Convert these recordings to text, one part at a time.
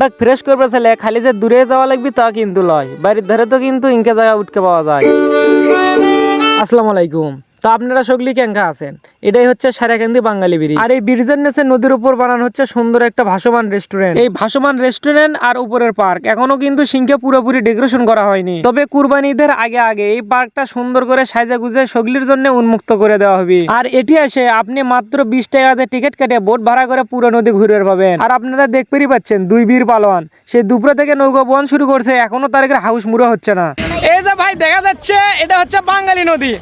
মনটা ফ্রেশ করবে ছেলে, খালি যে দূরে যাওয়া লাগবে তা কিন্তু লয়। বাড়ির ধারে তো কিন্তু ইনকে জায়গা উঠকে পাওয়া যায়। আসসালামু আলাইকুম। তো আপনারা সগলি ক্যাঙ্কা আছেন? এটাই হচ্ছে সারাকান্দি বাঙালি ব্রিজ আর এই ব্রিজের নিচে নদীর উপর বানানো হচ্ছে সুন্দর একটা ভাসমান রেস্টুরেন্ট এই ভাসমান রেস্টুরেন্ট আর উপরের পার্ক এখনও কিন্তু সিংকে পুরোপুরি ডেকোরেশন করা হয়নি। তবে কুরবানি ঈদের আগে আগে এই পার্কটা সুন্দর করে সাজা গুজে সগলির জন্য উন্মুক্ত করে দেওয়া হবে। আর এটি এসে আপনি মাত্র বিশ টাকাতে টিকিট কেটে বোট ভাড়া করে পুরো নদী ঘুরে পাবেন। আর আপনারা দেখতেই পাচ্ছেন দুই বীর পালোয়ান। সে দুপুরে থেকে নৌকা বহন শুরু করছে, এখনও তারিখের হাউস মুড়ো হচ্ছে না। এই যে ভাই, দেখা যাচ্ছে, এটা হচ্ছে বাঙালি নদী।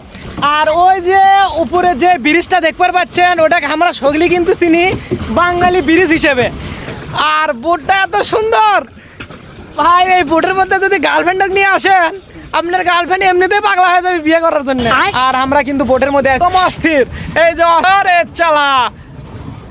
আর ওই যে উপরে যে ব্রিজটা দেখতে পাচ্ছেন ওটাকে আমরা সগলি কিন্তু চিনি বাঙালি ব্রিজ হিসেবে। আর বোটটা এত সুন্দর। ভাই এই বোটের মধ্যে যদি গার্লফ্রেন্ড নিয়ে আসেন আপনার গার্লফ্রেন্ড এমনিতেই পাগলা হয়ে যাবে বিয়ে করার জন্য। আর আমরা কিন্তু বোটের মধ্যে একদম অস্থির। এই যে চালা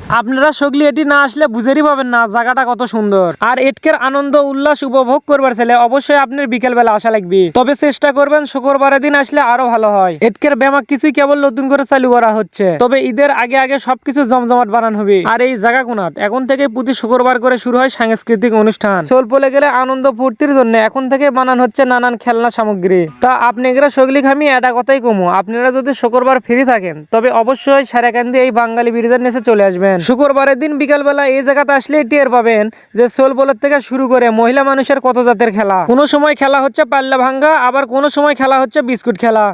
আপনারা সগলি এটি না আসলে বুঝেরই পাবেন না, জায়গাটা কত সুন্দর। আর এটকের আনন্দ, উল্লাস উপভোগ করবার ছেলে, অবশ্যই আপনার বিকেল বেলা আসা লাগবে। তবে চেষ্টা করবেন, শুক্রবারের দিন আসলে আরও ভালো হয়। এটকের ব্যামাক কিছুই কেবল নতুন করে চালু করা হচ্ছে। তবে ঈদের আগে আগে সবকিছু জমজমাট বানান হবে। আর এই জায়গা কোনাত? এখন থেকে প্রতি শুক্রবার করে শুরু হয় সাংস্কৃতিক অনুষ্ঠান। সোল পলে গেলে আনন্দ ফুর্তির জন্য এখন থেকে বানান হচ্ছে নানান খেলনা সামগ্রী। তা আপনি এগুলো সগলি খামি এটা কথাই কমু। আপনারা যদি শুক্রবার ফ্রি থাকেন, তবে অবশ্যই সারাকান্দি এই বাঙালি ব্রিজের নিচে চলে আসবেন। শুক্রবারের দিন বিকালবেলা এই জায়গাতে আসলে টের পাবেন যে সোল বলের থেকে শুরু করে মহিলা মানুষের কত জাতের খেলা। কোনো সময় খেলা হচ্ছে পাল্লা ভাঙ্গা, আবার কোনো সময় খেলা হচ্ছে বিস্কুট খেলা।